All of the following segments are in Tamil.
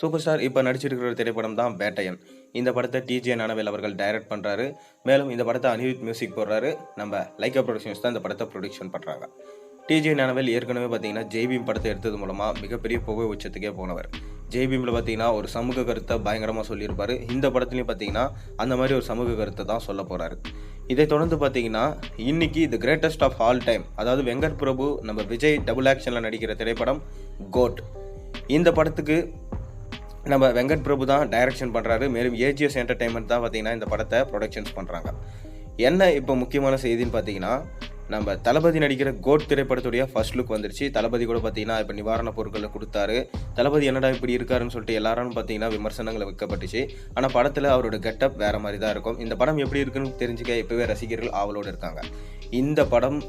சூப்பர் ஸ்டார் இப்போ நடிச்சிருக்கிற ஒரு திரைப்படம் தான் பேட்டையன் இந்த படத்தை டிஜே நானவேல் அவர்கள் டைரக்ட் பண்ணுறாரு மேலும் இந்த படத்தை அனிருத் மியூசிக் போடுறாரு. நம்ம லைக்கா ப்ரொடக்ஷன்ஸ் தான் இந்த படத்தை ப்ரொடக்ஷன் பண்ணுறாங்க டிஜே நானவேல் ஏற்கனவே பார்த்தீங்கன்னா ஜெய்பீம் படத்தை எடுத்தது மூலமாக மிகப்பெரிய புகை உச்சத்துக்கே போனவர். ஜெய்பீமில் பார்த்தீங்கன்னா ஒரு சமூக கருத்தை பயங்கரமாக சொல்லியிருப்பார். இந்த படத்துலையும் பார்த்தீங்கன்னா அந்த மாதிரி ஒரு சமூக கருத்தை தான் சொல்ல போகிறாரு இதை தொடர்ந்து பார்த்தீங்கன்னா இன்னைக்கு the greatest of all time அதாவது வெங்கட் பிரபு நம்ம விஜய் டபுள் ஆக்ஷனில் நடிக்கிற திரைப்படம் கோட் இந்த படத்துக்கு நம்ம வெங்கட் பிரபு தான் டைரக்ஷன் பண்ணுறாரு மேலும் ஏஜிஎஸ் என்டர்டைன்மெண்ட் தான் பார்த்தீங்கன்னா இந்த படத்தை ப்ரொடக்ஷன்ஸ் பண்ணுறாங்க என்ன இப்போ முக்கியமான செய்தின்னு பார்த்தீங்கன்னா நம்ம தளபதி நடிக்கிற கோட் திரைப்படத்துடைய ஃபர்ஸ்ட் லுக் வந்துருச்சு. தளபதி கூட பார்த்தீங்கன்னா இப்போ நிவாரணப் பொருட்களை கொடுத்தாரு. தளபதி என்னடா இப்படி இருக்காருன்னு சொல்லிட்டு எல்லாரும் பார்த்தீங்கன்னா விமர்சனங்களை வைக்கப்பட்டுச்சு. ஆனால் படத்தில் அவரோட கெட்டப் வேறு மாதிரி தான் இருக்கும். இந்த படம் எப்படி இருக்குன்னு தெரிஞ்சுக்க இப்போவே ரசிகர்கள் ஆவலோடு இருக்காங்க. இந்த படம்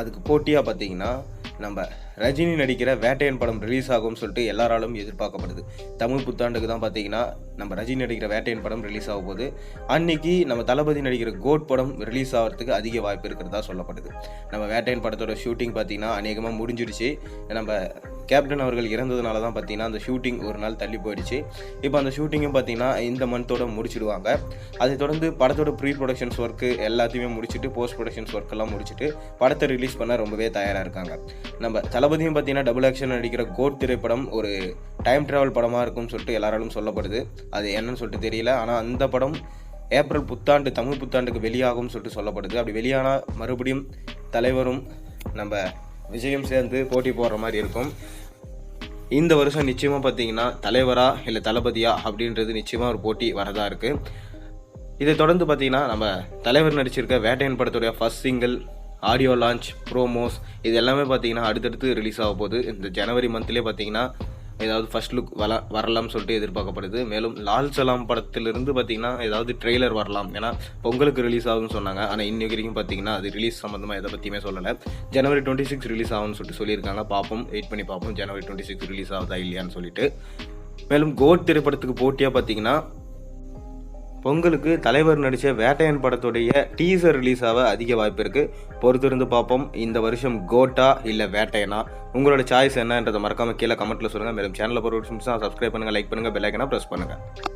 அதுக்கு போட்டியாக பார்த்தீங்கன்னா நம்ம ரஜினி நடிக்கிற வேட்டையன் படம் ரிலீஸ் ஆகும்னு சொல்லிட்டு எல்லாராலும் எதிர்பார்க்கப்படுது. தமிழ் புத்தாண்டுக்கு தான் பார்த்தீங்கன்னா நம்ம ரஜினி நடிக்கிற வேட்டையன் படம் ரிலீஸ் ஆக போகுது. அன்னைக்கு நம்ம தளபதி நடிக்கிற கோட் படம் ரிலீஸ் ஆகிறதுக்கு அதிக வாய்ப்பு இருக்கிறதா சொல்லப்படுது. நம்ம வேட்டையன் படத்தோட ஷூட்டிங் பார்த்தீங்கன்னா அநேகமாக முடிஞ்சிடுச்சு. நம்ம கேப்டன் அவர்கள் இறந்ததுனால தான் பார்த்தீங்கன்னா அந்த ஷூட்டிங் ஒரு நாள் தள்ளி போயிடுச்சு. இப்போ அந்த ஷூட்டிங்கும் பார்த்தீங்கன்னா இந்த மந்தோட முடிச்சிடுவாங்க. அதை தொடர்ந்து படத்தோட ப்ரீ ப்ரொடக்ஷன்ஸ் ஒர்க்கு எல்லாத்தையுமே முடிச்சுட்டு போஸ்ட் ப்ரொடக்ஷன்ஸ் ஒர்க்கெல்லாம் முடிச்சுட்டு படத்தை ரிலீஸ் பண்ண ரொம்பவே தயாராக இருக்காங்க. நம்ம தளபதியும் பார்த்தீங்கன்னா டபுள் ஆக்ஷன் நடிக்கிற கோட் திரைப்படம் ஒரு டைம் ட்ராவல் படமாக இருக்கும்னு சொல்லிட்டு எல்லாராலும் சொல்லப்படுது. அது என்னன்னு சொல்லிட்டு தெரியல. ஆனால் அந்த படம் ஏப்ரல் புத்தாண்டு தமிழ் புத்தாண்டுக்கு வெளியாகும்னு சொல்லிட்டு சொல்லப்படுது. அப்படி வெளியானால் மறுபடியும் தலைவரும் நம்ம விஜயும் சேர்ந்து போட்டி போடுற மாதிரி இருக்கும். இந்த வருஷம் நிச்சயமாக பார்த்தீங்கன்னா தலைவரா இல்லை தளபதியா அப்படின்றது நிச்சயமாக ஒரு போட்டி வரதா இருக்குது இதை தொடர்ந்து பார்த்தீங்கன்னா நம்ம தலைவர் நடிச்சிருக்க வேட்டையன் படத்துடைய first single audio launch promos இது எல்லாமே பார்த்தீங்கன்னா அடுத்தடுத்து ரிலீஸ் ஆக போகுது. இந்த ஜனவரி மந்த்லேயே பார்த்தீங்கன்னா ஏதாவது ஃபர்ஸ்ட் லுக் வர வரலாம்னு சொல்லிட்டு எதிர்பார்க்கப்படுது. மேலும் லால் சலாம் படத்திலிருந்து பார்த்தீங்கன்னா ஏதாவது ட்ரெய்லர் வரலாம். ஏன்னா பொங்கலுக்கு ரிலீஸ் ஆகும்னு சொன்னாங்க. ஆனால் இன்னைக்கு வரைக்கும் பார்த்தீங்கன்னா அது ரிலீஸ் சம்மந்தமாக எதை பற்றியுமே சொல்லலை. ஜனவரி டுவெண்ட்டி சிக்ஸ் ரிலீஸ் ஆகும்னு சொல்லிட்டு சொல்லியிருக்காங்க. பார்ப்போம் வெயிட் பண்ணி பார்ப்போம் ஜனவரி டுவெண்ட்டி சிக்ஸ் ரிலீஸ் ஆகுதா இல்லையான்னு சொல்லிட்டு. மேலும் கோட் திரைப்படத்துக்கு போட்டியாக பார்த்தீங்கன்னா பொங்கலுக்கு தலைவர் நடித்த வேட்டையன் படத்துடைய டீசர் ரிலீஸ் ஆக அதிக வாய்ப்பு இருக்குது பொறுத்திருந்து பார்ப்போம். இந்த வருஷம் கோட்டா இல்லை வேட்டையனா? உங்களோட சாய்ஸ் என்னன்றதை மறக்காமல் கீழே கமெண்ட்டில் சொல்லுங்கள் மேலும் சேனலில் பொறுத்த சப்ஸ்கிரைப் பண்ணுங்கள் லைக் பண்ணுங்கள் பெல் ப்ரெஸ் பண்ணுங்கள்